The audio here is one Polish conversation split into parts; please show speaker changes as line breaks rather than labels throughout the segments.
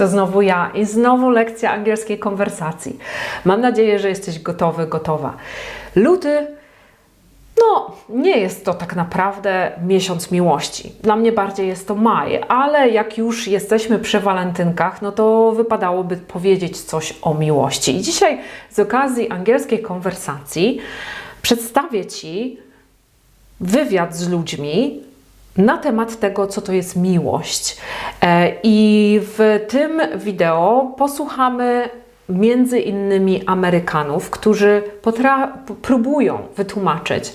to znowu ja i znowu lekcja angielskiej konwersacji. Mam nadzieję, że jesteś gotowy, gotowa. Luty, no, nie jest to tak naprawdę miesiąc miłości. Dla mnie bardziej jest to maj, ale jak już jesteśmy przy walentynkach, no to wypadałoby powiedzieć coś o miłości. I dzisiaj z okazji angielskiej konwersacji przedstawię Ci wywiad z ludźmi na temat tego, co to jest miłość. E, I w tym wideo posłuchamy między innymi Amerykanów, którzy próbują wytłumaczyć,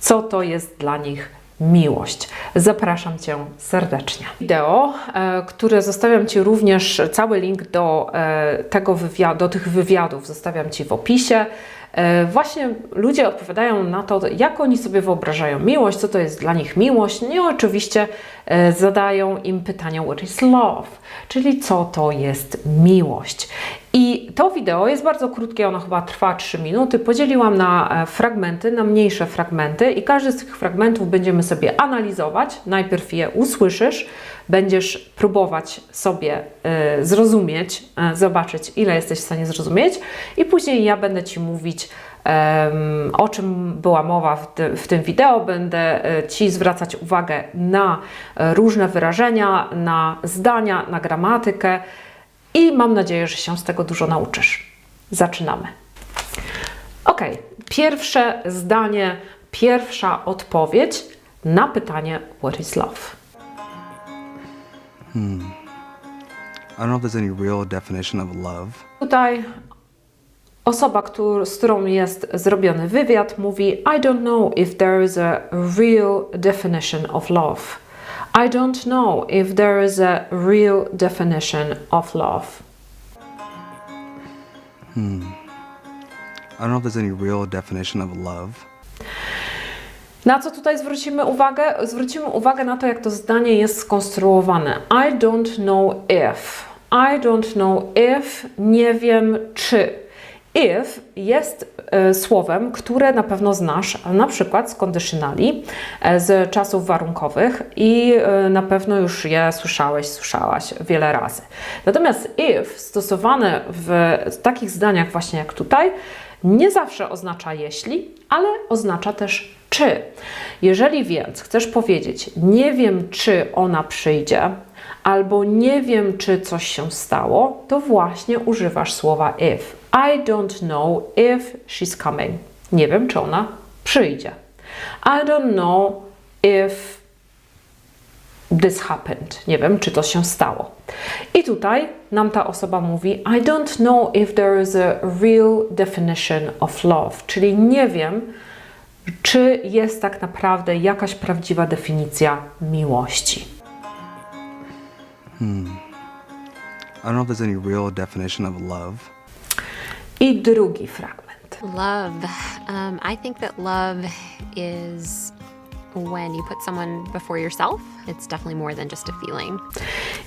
co to jest dla nich miłość. Zapraszam Cię serdecznie. Wideo, e, które zostawiam Ci również, cały link do e, tego wywiadu, do tych wywiadów zostawiam Ci w opisie. E, Właśnie ludzie odpowiadają na to, jak oni sobie wyobrażają miłość, co to jest dla nich miłość. I oczywiście e, zadają im pytanie, what is love, czyli co to jest miłość. I to wideo jest bardzo krótkie, ono chyba trwa 3 minuty. Podzieliłam na e, fragmenty, na mniejsze fragmenty i każdy z tych fragmentów będziemy sobie analizować. Najpierw je usłyszysz, będziesz próbować sobie e, zrozumieć, e, zobaczyć, ile jesteś w stanie zrozumieć, i później ja będę Ci mówić, o czym była mowa w, ty, w tym wideo. Będę e, Ci zwracać uwagę na różne wyrażenia, na zdania, na gramatykę i mam nadzieję, że się z tego dużo nauczysz. Zaczynamy. Ok, pierwsze zdanie, pierwsza odpowiedź na pytanie What is love?
I don't know if there's any real definition of love.
Tutaj osoba, któr, z którą jest zrobiony wywiad, mówi: I don't know if there is a real definition of love. I don't know if there is a real definition of love.
I don't know if there's any real definition of love.
Na co tutaj zwrócimy uwagę? Zwrócimy uwagę na to, jak to zdanie jest skonstruowane. I don't know if. I don't know if. Nie wiem czy. If jest e, słowem, które na pewno znasz, na przykład z conditionali, e, z czasów warunkowych i e, na pewno już je słyszałeś, słyszałaś wiele razy. Natomiast if stosowane w takich zdaniach właśnie jak tutaj, nie zawsze oznacza jeśli, ale oznacza też czy. Jeżeli więc chcesz powiedzieć, nie wiem, czy ona przyjdzie, albo nie wiem, czy coś się stało, to właśnie używasz słowa if. I don't know if she's coming. Nie wiem, czy ona przyjdzie. I don't know if this happened. Nie wiem, czy to się stało. I tutaj nam ta osoba mówi: I don't know if there is a real definition of love, czyli nie wiem, czy jest tak naprawdę jakaś prawdziwa definicja miłości.
I don't know if there's any real definition of love.
I drugi fragment.
Love. Um, I think that love is when you put someone before yourself. It's definitely more than just a feeling.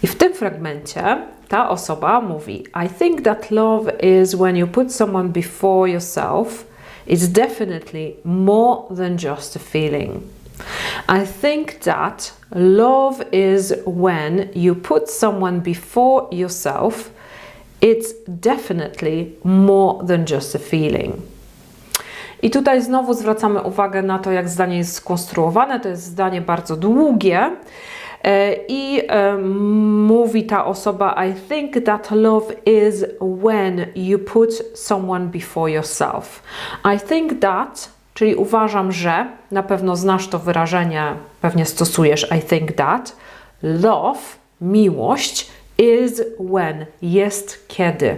I w tym fragmencie ta osoba mówi: I think that love is when you put someone before yourself. It's definitely more than just a feeling. I think that love is when you put someone before yourself. It's definitely more than just a feeling. I tutaj znowu zwracamy uwagę na to, jak zdanie jest skonstruowane. To jest zdanie bardzo długie. I mówi ta osoba: I think that love is when you put someone before yourself. I think that, czyli uważam, że na pewno znasz to wyrażenie, pewnie stosujesz I think that. Love, miłość, is when, jest kiedy.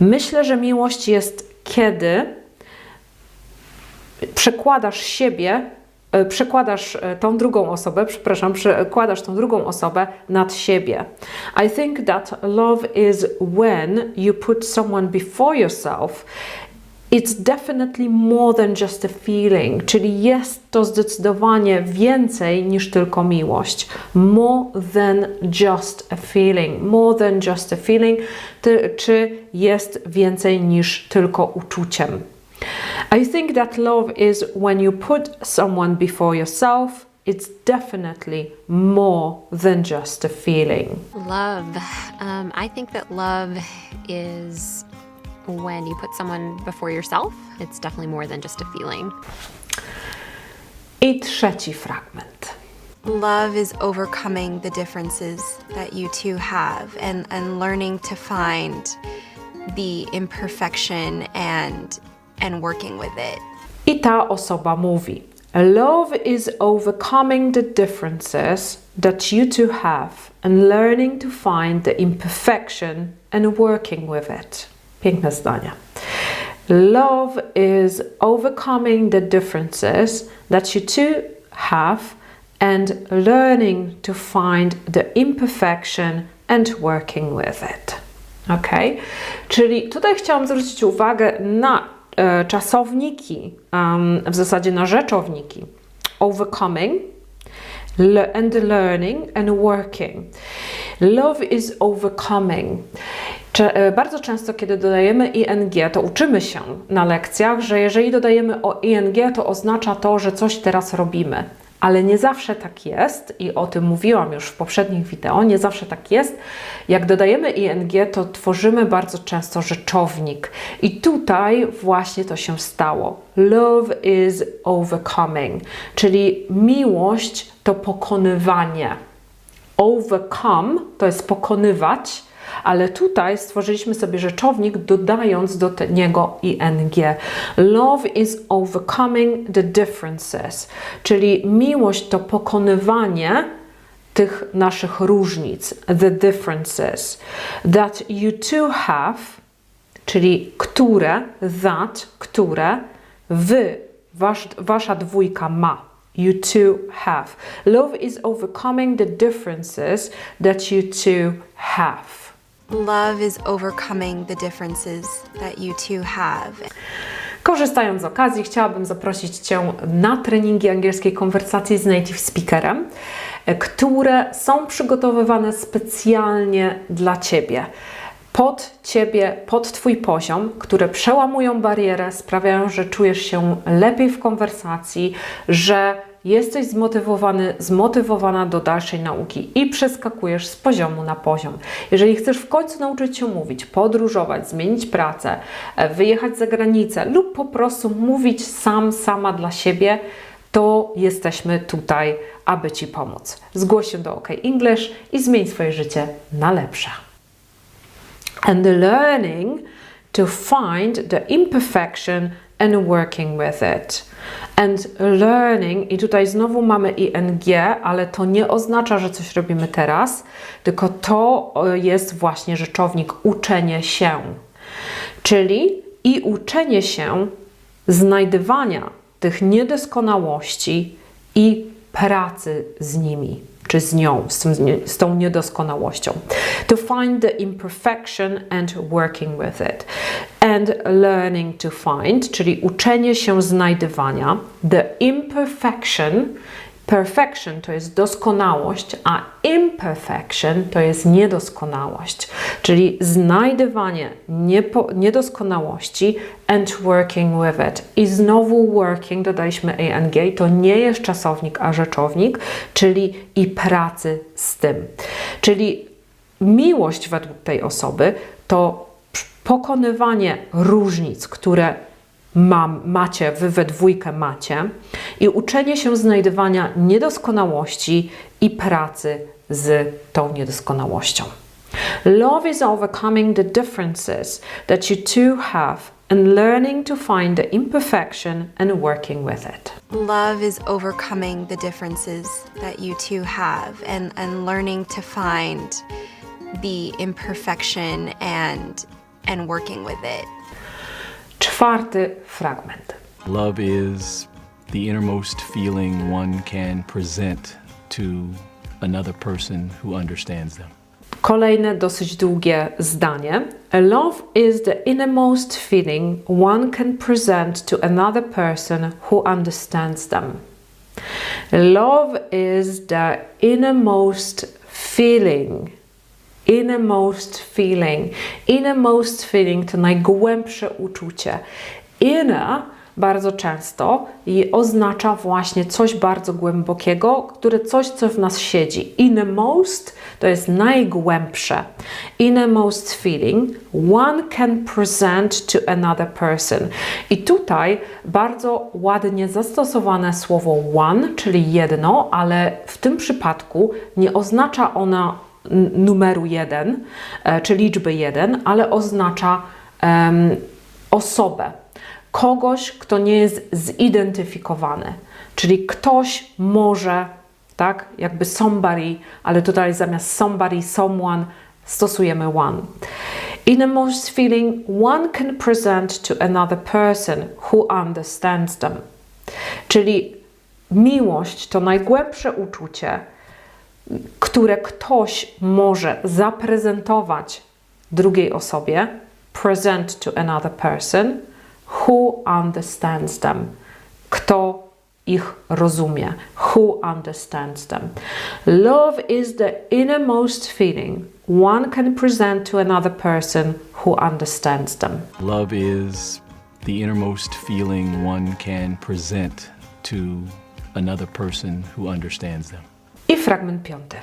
Myślę, że miłość jest kiedy przekładasz siebie, przekładasz e, tą drugą osobę, przepraszam, przekładasz tą drugą osobę nad siebie. I think that love is when you put someone before yourself. It's definitely more than just a feeling, czyli jest to zdecydowanie więcej niż tylko miłość. More than just a feeling. More than just a feeling, czy jest więcej niż tylko uczuciem. I think that love is when you put someone before yourself. it's definitely more than just a feeling.
Love. Um, I think that love is when you put someone before yourself. It's definitely more than just a feeling.
I trzeci fragment.
Love is overcoming the differences that you two have and, and learning to find the imperfection and and working with it.
I ta osoba mówi: Love is overcoming the differences that you two have and learning to find the imperfection and working with it. Piękne zdanie. Love is overcoming the differences that you two have and learning to find the imperfection and working with it. Ok? Czyli tutaj chciałam zwrócić uwagę na czasowniki, em, w zasadzie na rzeczowniki. Overcoming and learning and working. Love is overcoming. E, Bardzo często, kiedy dodajemy ing, to uczymy się na lekcjach, że jeżeli dodajemy o ing, to oznacza to, że coś teraz robimy. Ale nie zawsze tak jest i o tym mówiłam już w poprzednich wideo. Nie zawsze tak jest. Jak dodajemy ing, to tworzymy bardzo często rzeczownik. I tutaj właśnie to się stało. Love is overcoming, czyli miłość to pokonywanie. Overcome to jest pokonywać, ale tutaj stworzyliśmy sobie rzeczownik, dodając do niego ing. Love is overcoming the differences, czyli miłość to pokonywanie tych naszych różnic, the differences that you two have, czyli które, that, które wy, wasz, wasza dwójka ma. You two have. Love is overcoming the differences that you two have.
Love is overcoming the differences that you two have.
Korzystając z okazji, chciałabym zaprosić Cię na treningi angielskiej konwersacji z native speakerem, które są przygotowywane specjalnie dla Ciebie. Pod Ciebie, pod Twój poziom, które przełamują barierę, sprawiają, że czujesz się lepiej w konwersacji, że jesteś zmotywowany, zmotywowana do dalszej nauki i przeskakujesz z poziomu na poziom. Jeżeli chcesz w końcu nauczyć się mówić, podróżować, zmienić pracę, e, wyjechać za granicę lub po prostu mówić sam, sama dla siebie, to jesteśmy tutaj, aby Ci pomóc. Zgłoś się do OK English i zmień swoje życie na lepsze. And learning to find the imperfection and working with it. And learning, i tutaj znowu mamy ing, ale to nie oznacza, że coś robimy teraz, tylko to jest właśnie rzeczownik uczenie się. Czyli i uczenie się znajdywania tych niedoskonałości i pracy z nimi, czy z nią, z, tym, z tą niedoskonałością. To find the imperfection and working with it. And learning to find, czyli uczenie się znajdywania, the imperfection, Perfection to jest doskonałość, a imperfection to jest niedoskonałość, czyli znajdywanie niepo, niedoskonałości and working with it. I znowu working dodaliśmy ing, to nie jest czasownik, a rzeczownik, czyli i pracy z tym. Czyli miłość według tej osoby to pokonywanie różnic, które mam, macie, wy we dwójkę macie i uczenie się znajdywania niedoskonałości i pracy z tą niedoskonałością. Love is overcoming the differences that you two have and learning to find the imperfection and working with it.
Love is overcoming the differences that you two have and, and learning to find the imperfection and and working with it.
Czwarty fragment.
Love is the innermost feeling one can present to another person who understands them.
Kolejne dosyć długie zdanie. Love is the innermost feeling one can present to another person who understands them. Love is the innermost feeling. Innermost feeling. Innermost feeling to najgłębsze uczucie. Inner bardzo często i oznacza właśnie coś bardzo głębokiego, które coś, co w nas siedzi. Innermost to jest najgłębsze. Innermost feeling one can present to another person. I tutaj bardzo ładnie zastosowane słowo one, czyli jedno, ale w tym przypadku nie oznacza ona numeru jeden, e, czy liczby jeden, ale oznacza em, osobę, kogoś, kto nie jest zidentyfikowany. Czyli ktoś może, tak, jakby somebody, ale tutaj zamiast somebody, someone stosujemy one. Innermost feeling one can present to another person who understands them. Czyli miłość to najgłębsze uczucie, które ktoś może zaprezentować drugiej osobie, present to another person who understands them. Kto ich rozumie, who understands them. Love is the innermost feeling one can present to another person who understands them.
Love is the innermost feeling one can present to another person who understands them.
I fragment piąty.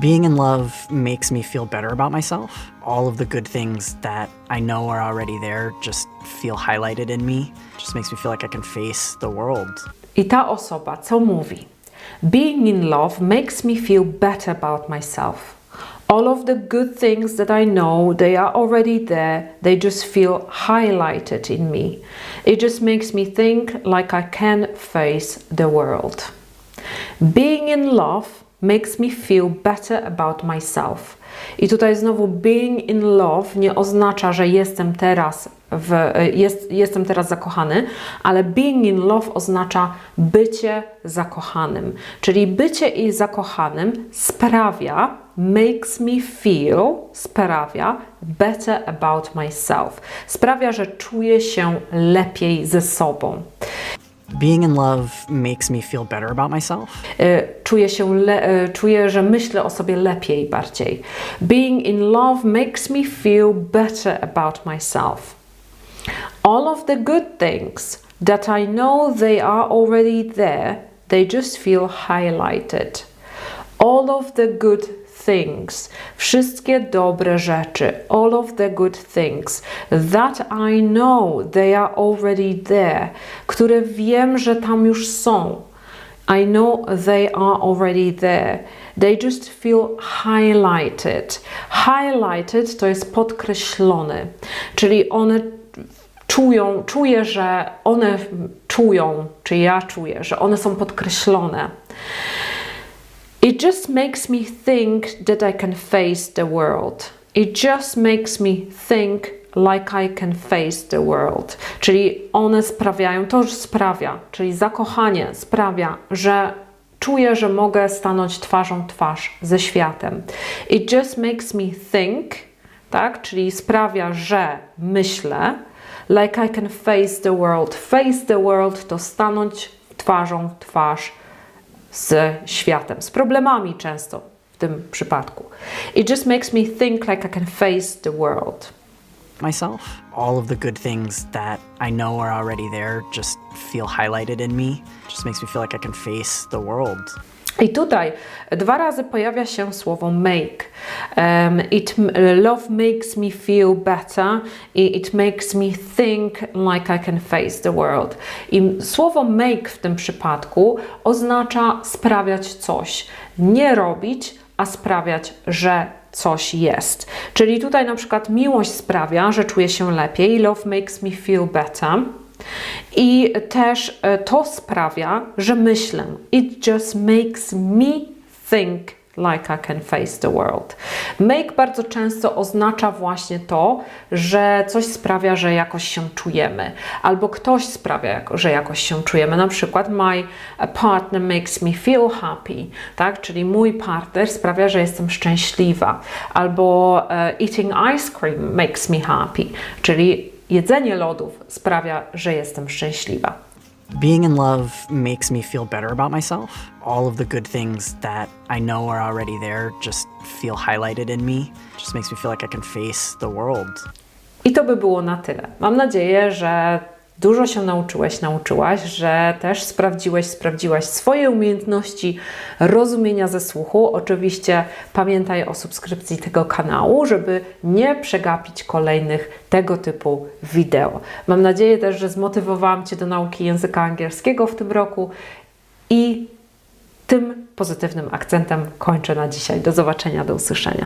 Being in love makes me feel better about myself. All of the good things that I know are already there just feel highlighted in me. Just makes me feel like I can face the world.
I ta osoba co mówi? Being in love makes me feel better about myself. All of the good things that I know, they are already there. They just feel highlighted in me. It just makes me think like I can face the world. Being in love makes me feel better about myself. I tutaj znowu being in love nie oznacza, że jestem teraz w, jest, jestem teraz zakochany, ale being in love oznacza bycie zakochanym. Czyli bycie i zakochanym sprawia, makes me feel, sprawia better about myself. Sprawia, że czuję się lepiej ze sobą.
Being in love makes me feel better about myself.
Czuję się, czuję, że myślę o sobie lepiej bardziej. Being in love makes me feel better about myself. All of the good things that I know they are already there, they just feel highlighted. All of the good things, wszystkie dobre rzeczy, all of the good things that I know they are already there, które wiem, że tam już są. I know they are already there. They just feel highlighted. Highlighted to jest podkreślony, czyli one czują, czuję, że one czują, czy ja czuję, że one są podkreślone. It just makes me think that I can face the world. It just makes me think like I can face the world. Czyli one sprawiają, to już sprawia, czyli zakochanie sprawia, że czuję, że mogę stanąć twarzą twarz ze światem. It just makes me think, tak? Czyli sprawia, że myślę, like I can face the world. Face the world to stanąć twarzą twarz z światem, z problemami często w tym przypadku. It just makes me think like I can face the world.
Myself. All of the good things that I know are already there just feel highlighted in me. Just makes me feel like I can face the world.
I tutaj dwa razy pojawia się słowo make. Um, it, love makes me feel better. It makes me think like I can face the world. I słowo make w tym przypadku oznacza sprawiać coś. Nie robić, a sprawiać, że coś jest. Czyli tutaj na przykład miłość sprawia, że czuję się lepiej. Love makes me feel better. I też e, to sprawia, że myślę. It just makes me think like I can face the world. Make bardzo często oznacza właśnie to, że coś sprawia, że jakoś się czujemy, albo ktoś sprawia, że jakoś się czujemy. Na przykład, my partner makes me feel happy, tak? Czyli mój partner sprawia, że jestem szczęśliwa, albo e, eating ice cream makes me happy, czyli jedzenie lodów sprawia, że jestem szczęśliwa.
Being in love makes me feel better about myself. All of the good things that I know are already there just feel highlighted in me. Just makes me feel like I can face the world.
I to by było na tyle. Mam nadzieję, że dużo się nauczyłeś, nauczyłaś, że też sprawdziłeś, sprawdziłaś swoje umiejętności rozumienia ze słuchu. Oczywiście pamiętaj o subskrypcji tego kanału, żeby nie przegapić kolejnych tego typu wideo. Mam nadzieję też, że zmotywowałam Cię do nauki języka angielskiego w tym roku i tym pozytywnym akcentem kończę na dzisiaj. Do zobaczenia, do usłyszenia.